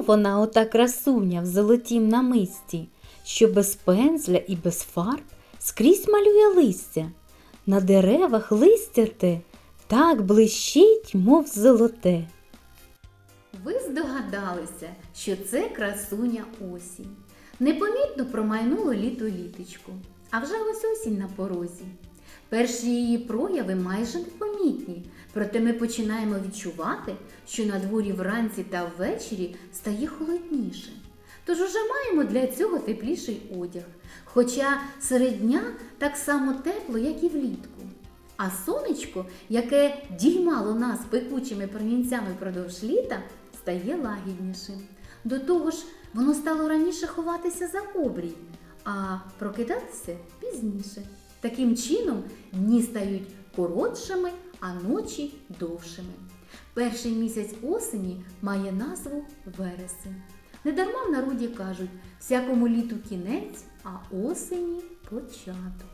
вона, ота красуня в золотім намисті, що без пензля і без фарб скрізь малює листя. На деревах листя те так блищить, мов золоте. Ви здогадалися, що це красуня осінь. Непомітно промайнуло літо літочку, а вже ось осінь на порозі. Перші її прояви майже непомітні, проте ми починаємо відчувати, що на дворі вранці та ввечері стає холодніше. Тож уже маємо для цього тепліший одяг, хоча серед дня так само тепло, як і влітку. А сонечко, яке діймало нас пекучими промінцями впродовж літа, стає лагіднішим. До того ж, воно стало раніше ховатися за обрій, а прокидатися пізніше. Таким чином дні стають коротшими, а ночі довшими. Перший місяць осені має назву вересень. Недарма в народі кажуть, всякому літу кінець, а осені початок.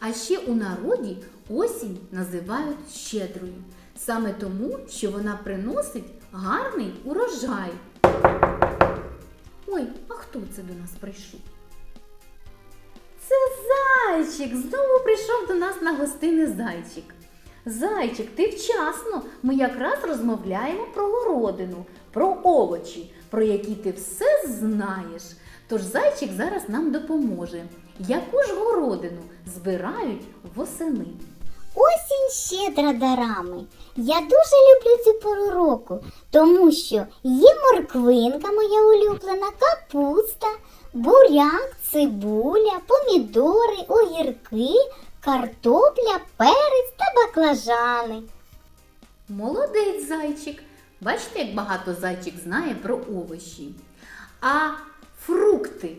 А ще у народі осінь називають щедрою, саме тому, що вона приносить гарний урожай. Ой, а хто це до нас прийшов? Зайчик! Знову прийшов до нас на гостини зайчик. Зайчик, ти вчасно. Ми якраз розмовляємо про городину, про овочі, про які ти все знаєш. Тож зайчик зараз нам допоможе. Яку ж городину збирають восени? Осінь щедра дарами. Я дуже люблю цю пору року, тому що є морквинка моя улюблена, капуста, буряк, цибуля, помідори, огірки, картопля, перець та баклажани. Молодець зайчик. Бачите, як багато зайчик знає про овочі. А фрукти.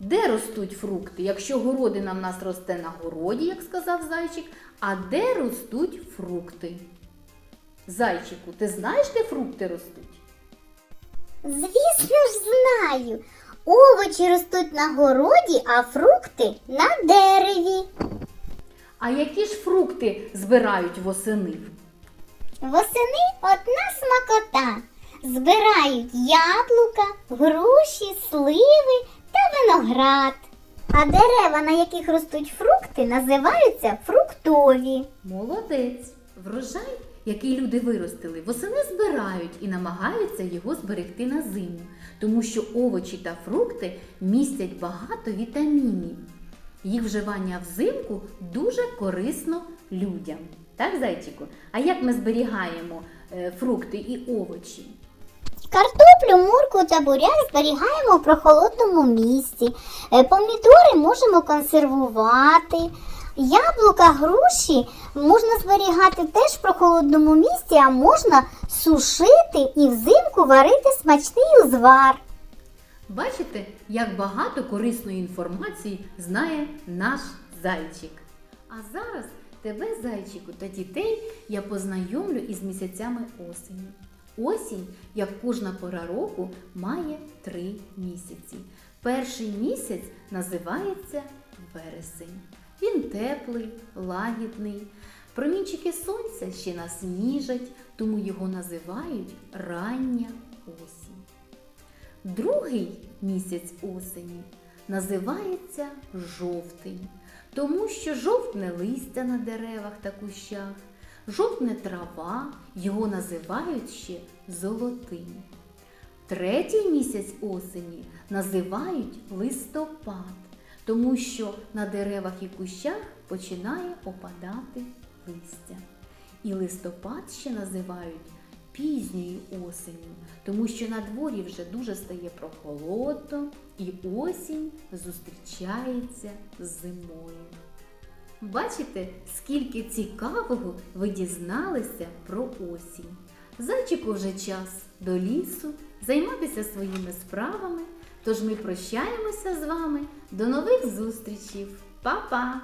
Де ростуть фрукти? Якщо городина в нас росте на городі, як сказав зайчик, а де ростуть фрукти? Зайчику, ти знаєш, де фрукти ростуть? Звісно ж, знаю. Овочі ростуть на городі, а фрукти на дереві. А які ж фрукти збирають восени? Восени одна смакота. Збирають яблука, груші, сливи та виноград. А дерева, на яких ростуть фрукти, називаються фруктові. Молодець. Врожай, який люди виростили, восени збирають і намагаються його зберегти на зиму, тому що овочі та фрукти містять багато вітамінів. Їх вживання взимку дуже корисно людям. Так, зайчику? А як ми зберігаємо е, фрукти і овочі? Картоплю, мурку та буряк зберігаємо в прохолодному місці. Е, Помідори можемо консервувати. Яблука, груші можна зберігати теж в прохолодному місці, а можна сушити і взимку варити смачний узвар. Бачите, як багато корисної інформації знає наш зайчик. А зараз тебе, зайчику, та дітей я познайомлю із місяцями осені. Осінь, як кожна пора року, має три місяці. Перший місяць називається вересень. Він теплий, лагідний. Промінчики сонця ще нас ніжать, тому його називають рання осінь. Другий місяць осені називається жовтень, тому що жовтне листя на деревах та кущах, жовтне трава, його називають ще золотим. Третій місяць осені називають листопад, тому що на деревах і кущах починає опадати листя. І листопад ще називають пізньою осенню, тому що на дворі вже дуже стає прохолодно і осінь зустрічається з зимою. Бачите, скільки цікавого ви дізналися про осінь. Зайчику вже час до лісу займатися своїми справами. Тож ми прощаємося з вами. До нових зустрічей. Па-па!